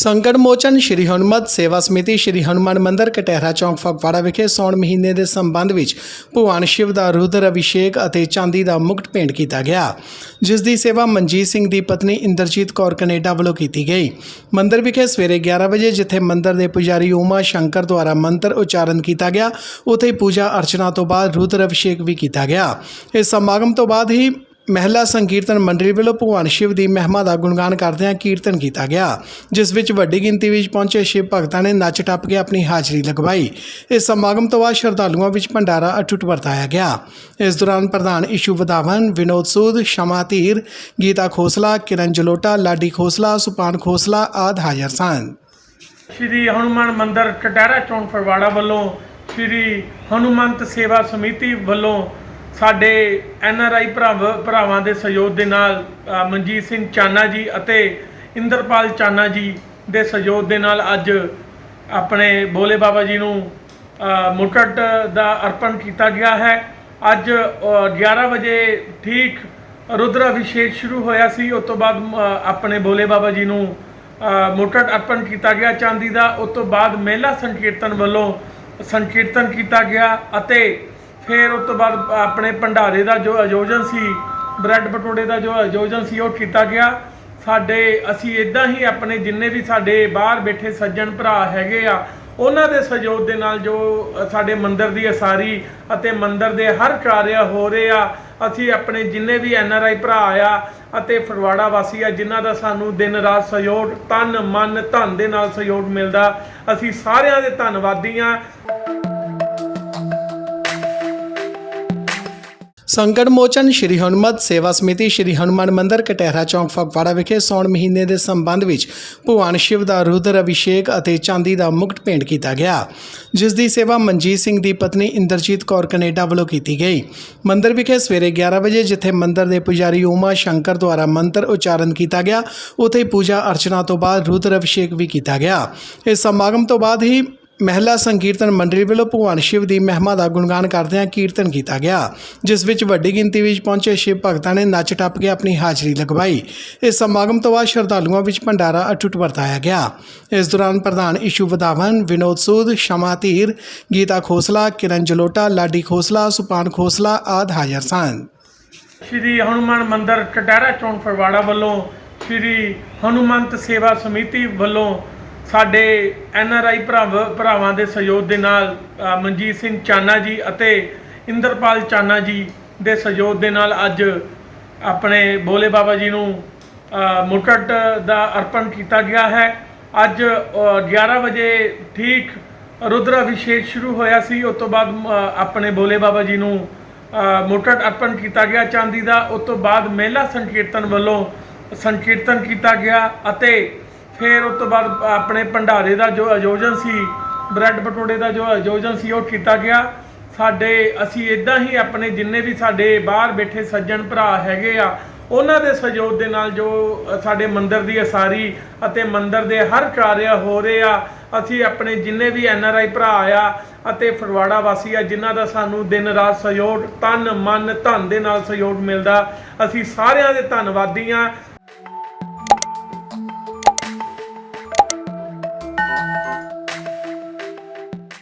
ਸੰਕਟ ਮੋਚਨ ਸ਼੍ਰੀ ਹਨੂਮਤ ਸੇਵਾ ਸਮਿਤੀ ਸ਼੍ਰੀ ਹਨੂਮਾਨ ਮੰਦਿਰ ਕਟਹਿਰਾ ਚੌਂਕ ਫਗਵਾੜਾ ਵਿਖੇ ਸੌਣ ਮਹੀਨੇ ਦੇ ਸੰਬੰਧ ਵਿੱਚ ਭਗਵਾਨ ਸ਼ਿਵ ਦਾ ਰੁਦਰ ਅਭਿਸ਼ੇਕ ਅਤੇ ਚਾਂਦੀ ਦਾ ਮੁਕਟ ਭੇਂਟ ਕੀਤਾ ਗਿਆ, ਜਿਸ ਦੀ ਸੇਵਾ ਮਨਜੀਤ ਸਿੰਘ ਦੀ ਪਤਨੀ ਇੰਦਰਜੀਤ ਕੌਰ ਕੈਨੇਡਾ ਵੱਲੋਂ ਕੀਤੀ ਗਈ। ਮੰਦਿਰ ਵਿਖੇ ਸਵੇਰੇ 11 ਵਜੇ ਜਿੱਥੇ ਮੰਦਿਰ ਦੇ ਪੁਜਾਰੀ ਉਮਾ ਸ਼ੰਕਰ ਦੁਆਰਾ ਮੰਤਰ ਉਚਾਰਨ ਕੀਤਾ ਗਿਆ, ਉੱਥੇ ਪੂਜਾ ਅਰਚਨਾ ਤੋਂ ਬਾਅਦ ਰੁਦਰ ਅਭਿਸ਼ੇਕ ਵੀ ਕੀਤਾ ਗਿਆ। ਇਸ ਸਮਾਗਮ ਤੋਂ ਬਾਅਦ ਹੀ ਮਹਿਲਾ ਸੰਕੀਰਤਨ ਮੰਡਲੀ ਵੱਲੋਂ ਭਗਵਾਨ ਸ਼ਿਵ ਦੀ ਮਹਿਮਾ ਦਾ ਗੁਣਗਾਨ ਕਰਦਿਆਂ ਕੀਰਤਨ ਕੀਤਾ ਗਿਆ, ਜਿਸ ਵਿੱਚ ਵੱਡੀ ਗਿਣਤੀ ਵਿੱਚ ਪਹੁੰਚੇ ਸ਼ਿਵ ਭਗਤਾਂ ਨੇ ਨੱਚ ਟੱਪ ਕੇ ਆਪਣੀ ਹਾਜ਼ਰੀ ਲਗਵਾਈ। ਇਸ ਸਮਾਗਮ ਤੋਂ ਬਾਅਦ ਸ਼ਰਧਾਲੂਆਂ ਵਿੱਚ ਭੰਡਾਰਾ ਅਟੁੱਟ ਵਰਤਾਇਆ ਗਿਆ। ਇਸ ਦੌਰਾਨ ਪ੍ਰਧਾਨ ਇਸ਼ੂ ਵਧਾਵਨ, ਵਿਨੋਦ ਸੂਦ, ਸ਼ਮਾ ਧੀਰ, ਗੀਤਾ ਖੋਸਲਾ, ਕਿਰਨ ਜਲੋਟਾ, ਲਾਡੀ ਖੋਸਲਾ, ਸੁਪਾਨ ਖੋਸਲਾ ਆਦਿ ਹਾਜ਼ਰ ਸਨ। ਸ਼੍ਰੀ ਹਨੂਮਾਨ ਮੰਦਿਰ ਕਟਹਿਰਾ ਚੌਂਕ ਫਗਵਾੜਾ ਵੱਲੋਂ ਸ਼੍ਰੀ ਹਨੂਮੰਤ ਸੇਵਾ ਸਮਿਤੀ ਵੱਲੋਂ ਸਾਡੇ ਐਨ ਆਰ ਆਈ ਭਰਾਵਾਂ ਦੇ ਸਹਿਯੋਗ ਦੇ ਨਾਲ ਮਨਜੀਤ ਸਿੰਘ ਚਾਨਾ ਜੀ ਅਤੇ ਇੰਦਰਪਾਲ ਚਾਨਾ ਜੀ ਦੇ ਸਹਿਯੋਗ ਦੇ ਨਾਲ ਅੱਜ ਆਪਣੇ ਬੋਲੇ ਬਾਬਾ ਜੀ ਨੂੰ ਅ, ਮੁਕਟ ਦਾ ਅਰਪਣ ਕੀਤਾ ਗਿਆ ਹੈ। ਅੱਜ ਅ, 11 ਵਜੇ ਠੀਕ ਰੁਦਰ ਅਭਿਸ਼ੇਕ ਸ਼ੁਰੂ ਹੋਇਆ ਸੀ। ਉਸ ਤੋਂ ਬਾਅਦ ਆਪਣੇ ਬੋਲੇ ਬਾਬਾ ਜੀ ਨੂੰ ਅ, ਮੁਕਟ ਅਰਪਣ ਕੀਤਾ ਗਿਆ ਚਾਂਦੀ ਦਾ। ਉਸ ਤੋਂ ਬਾਅਦ ਮਹਿਲਾ ਸੰਕੀਰਤਨ ਵੱਲੋਂ ਸੰਕੀਰਤਨ ਕੀਤਾ ਗਿਆ ਅਤੇ ਫਿਰ ਉਸ ਤੋਂ ਬਾਅਦ ਆਪਣੇ ਭੰਡਾਰੇ ਦਾ ਜੋ ਆਯੋਜਨ ਸੀ, ਬ੍ਰੈਡ ਪਟੋੜੇ ਦਾ ਜੋ ਆਯੋਜਨ ਸੀ, ਉਹ ਕੀਤਾ ਗਿਆ। ਸਾਡੇ, ਅਸੀਂ ਇਦਾਂ ਹੀ ਆਪਣੇ ਜਿੰਨੇ ਵੀ ਸਾਡੇ ਬਾਹਰ ਬੈਠੇ ਸੱਜਣ ਭਰਾ ਹੈਗੇ ਆ, ਉਹਨਾਂ ਦੇ ਸਹਿਯੋਗ ਦੇ ਨਾਲ ਜੋ ਸਾਡੇ ਮੰਦਿਰ ਦੀ ਅਸਾਰੀ ਅਤੇ ਮੰਦਿਰ ਦੇ ਹਰ ਕਾਰਿਆ ਹੋ ਰਹੇ ਆ, ਅਸੀਂ ਆਪਣੇ ਜਿੰਨੇ ਵੀ ਐਨ ਆਰ ਆਈ ਭਰਾ ਆ ਅਤੇ ਫਰਵਾੜਾ ਵਾਸੀ ਆ, ਜਿਨ੍ਹਾਂ ਦਾ ਸਾਨੂੰ ਦਿਨ ਰਾਤ ਸਹਿਯੋਗ, ਤਨ, ਮਨ, ਧਨ ਦੇ ਨਾਲ ਸਹਿਯੋਗ ਮਿਲਦਾ, ਅਸੀਂ ਸਾਰਿਆਂ ਦੇ ਧੰਨਵਾਦੀ ਆ। ਸੰਕਟ ਮੋਚਨ ਸ਼੍ਰੀ ਹਨੂਮਤ ਸੇਵਾ ਸਮਿਤੀ ਸ਼੍ਰੀ ਹਨੂਮਾਨ ਮੰਦਿਰ ਕਟਹਿਰਾ ਚੌਂਕ ਫਗਵਾੜਾ ਵਿਖੇ ਸੌਣ ਮਹੀਨੇ ਦੇ ਸੰਬੰਧ ਵਿੱਚ ਭਗਵਾਨ ਸ਼ਿਵ ਦਾ ਰੁਦਰ ਅਭਿਸ਼ੇਕ ਅਤੇ ਚਾਂਦੀ ਦਾ ਮੁਕਟ ਭੇਂਟ ਕੀਤਾ ਗਿਆ, ਜਿਸ ਦੀ ਸੇਵਾ ਮਨਜੀਤ ਸਿੰਘ ਦੀ ਪਤਨੀ ਇੰਦਰਜੀਤ ਕੌਰ ਕੈਨੇਡਾ ਵੱਲੋਂ ਕੀਤੀ ਗਈ। ਮੰਦਿਰ ਵਿਖੇ ਸਵੇਰੇ 11 ਵਜੇ ਜਿੱਥੇ ਮੰਦਿਰ ਦੇ ਪੁਜਾਰੀ ਉਮਾ ਸ਼ੰਕਰ ਦੁਆਰਾ ਮੰਤਰ ਉਚਾਰਨ ਕੀਤਾ ਗਿਆ, ਉੱਥੇ ਪੂਜਾ ਅਰਚਨਾ ਤੋਂ ਬਾਅਦ ਰੁਦਰ ਅਭਿਸ਼ੇਕ ਵੀ ਕੀਤਾ ਗਿਆ। ਇਸ ਸਮਾਗਮ ਤੋਂ ਬਾਅਦ ਹੀ ਮਹਿਲਾ ਸੰਕੀਰਤਨ ਮੰਡਲੀ ਵੱਲੋਂ ਭਗਵਾਨ ਸ਼ਿਵ ਦੀ ਮਹਿਮਾ ਦਾ ਗੁਣਗਾਨ ਕਰਦਿਆਂ ਕੀਰਤਨ ਕੀਤਾ ਗਿਆ, ਜਿਸ ਵਿੱਚ ਵੱਡੀ ਗਿਣਤੀ ਵਿੱਚ ਪਹੁੰਚੇ ਸ਼ਿਵ ਭਗਤਾਂ ਨੇ ਨੱਚ ਟੱਪ ਕੇ ਆਪਣੀ ਹਾਜ਼ਰੀ ਲਗਵਾਈ। ਇਸ ਸਮਾਗਮ ਤੋਂ ਬਾਅਦ ਸ਼ਰਧਾਲੂਆਂ ਵਿੱਚ ਭੰਡਾਰਾ ਅਟੁੱਟ ਵਰਤਾਇਆ ਗਿਆ। ਇਸ ਦੌਰਾਨ ਪ੍ਰਧਾਨ ਇਸ਼ੂ ਵਧਾਵਨ, ਵਿਨੋਦ ਸੂਦ, ਸ਼ਮਾ ਧੀਰ, ਗੀਤਾ ਖੋਸਲਾ, ਕਿਰਨ ਜਲੋਟਾ, ਲਾਡੀ ਖੋਸਲਾ, ਸੁਪਾਨ ਖੋਸਲਾ ਆਦਿ ਹਾਜ਼ਰ ਸਨ। ਸ਼੍ਰੀ ਹਨੂਮਾਨ ਮੰਦਿਰ ਕਟਹਿਰਾ ਚੌਂਕ ਫਗਵਾੜਾ ਵੱਲੋਂ ਸ਼੍ਰੀ ਹਨੂਮੰਤ ਸੇਵਾ ਸਮਿਤੀ ਵੱਲੋਂ ਸਾਡੇ ਐਨ ਆਰ ਆਈ ਭਰਾਵਾਂ ਦੇ ਸਹਿਯੋਗ ਦੇ ਨਾਲ ਮਨਜੀਤ ਸਿੰਘ ਚਾਨਾ ਜੀ ਅਤੇ ਇੰਦਰਪਾਲ ਚਾਨਾ ਜੀ ਦੇ ਸਹਿਯੋਗ ਦੇ ਨਾਲ ਅੱਜ ਆਪਣੇ ਬੋਲੇ ਬਾਬਾ ਜੀ ਨੂੰ ਅ, ਮੁਕਟ ਦਾ ਅਰਪਣ ਕੀਤਾ ਗਿਆ ਹੈ। ਅੱਜ ਅ, 11 ਵਜੇ ਠੀਕ ਰੁਦਰ ਅਭਿਸ਼ੇਕ ਸ਼ੁਰੂ ਹੋਇਆ ਸੀ। ਉਸ ਤੋਂ ਬਾਅਦ ਆਪਣੇ ਬੋਲੇ ਬਾਬਾ ਜੀ ਨੂੰ ਅ, ਮੁਕਟ ਅਰਪਣ ਕੀਤਾ ਗਿਆ ਚਾਂਦੀ ਦਾ। ਉਸ ਤੋਂ ਬਾਅਦ ਮਹਿਲਾ ਸੰਕੀਰਤਨ ਵੱਲੋਂ ਸੰਕੀਰਤਨ ਕੀਤਾ ਗਿਆ ਅਤੇ ਫਿਰ ਉਸ ਤੋਂ ਬਾਅਦ ਆਪਣੇ ਭੰਡਾਰੇ ਦਾ ਜੋ ਆਯੋਜਨ ਸੀ, ਬ੍ਰੈਡ ਪਟੋੜੇ ਦਾ ਜੋ ਆਯੋਜਨ ਸੀ, ਉਹ ਕੀਤਾ ਗਿਆ। ਸਾਡੇ, ਅਸੀਂ ਇਦਾਂ ਹੀ ਆਪਣੇ ਜਿੰਨੇ ਵੀ ਸਾਡੇ ਬਾਹਰ ਬੈਠੇ ਸੱਜਣ ਭਰਾ ਹੈਗੇ ਆ, ਉਹਨਾਂ ਦੇ ਸਹਿਯੋਗ ਦੇ ਨਾਲ ਜੋ ਸਾਡੇ ਮੰਦਿਰ ਦੀ ਅਸਾਰੀ ਅਤੇ ਮੰਦਿਰ ਦੇ ਹਰ ਕਾਰਿਆ ਹੋ ਰਹੇ ਆ, ਅਸੀਂ ਆਪਣੇ ਜਿੰਨੇ ਵੀ ਐਨ ਆਰ ਆਈ ਭਰਾ ਆ ਅਤੇ ਫਰਵਾੜਾ ਵਾਸੀ ਆ, ਜਿਨ੍ਹਾਂ ਦਾ ਸਾਨੂੰ ਦਿਨ ਰਾਤ ਸਹਿਯੋਗ, ਤਨ, ਮਨ, ਧਨ ਦੇ ਨਾਲ ਸਹਿਯੋਗ ਮਿਲਦਾ, ਅਸੀਂ ਸਾਰਿਆਂ ਦੇ ਧੰਨਵਾਦੀ ਆ।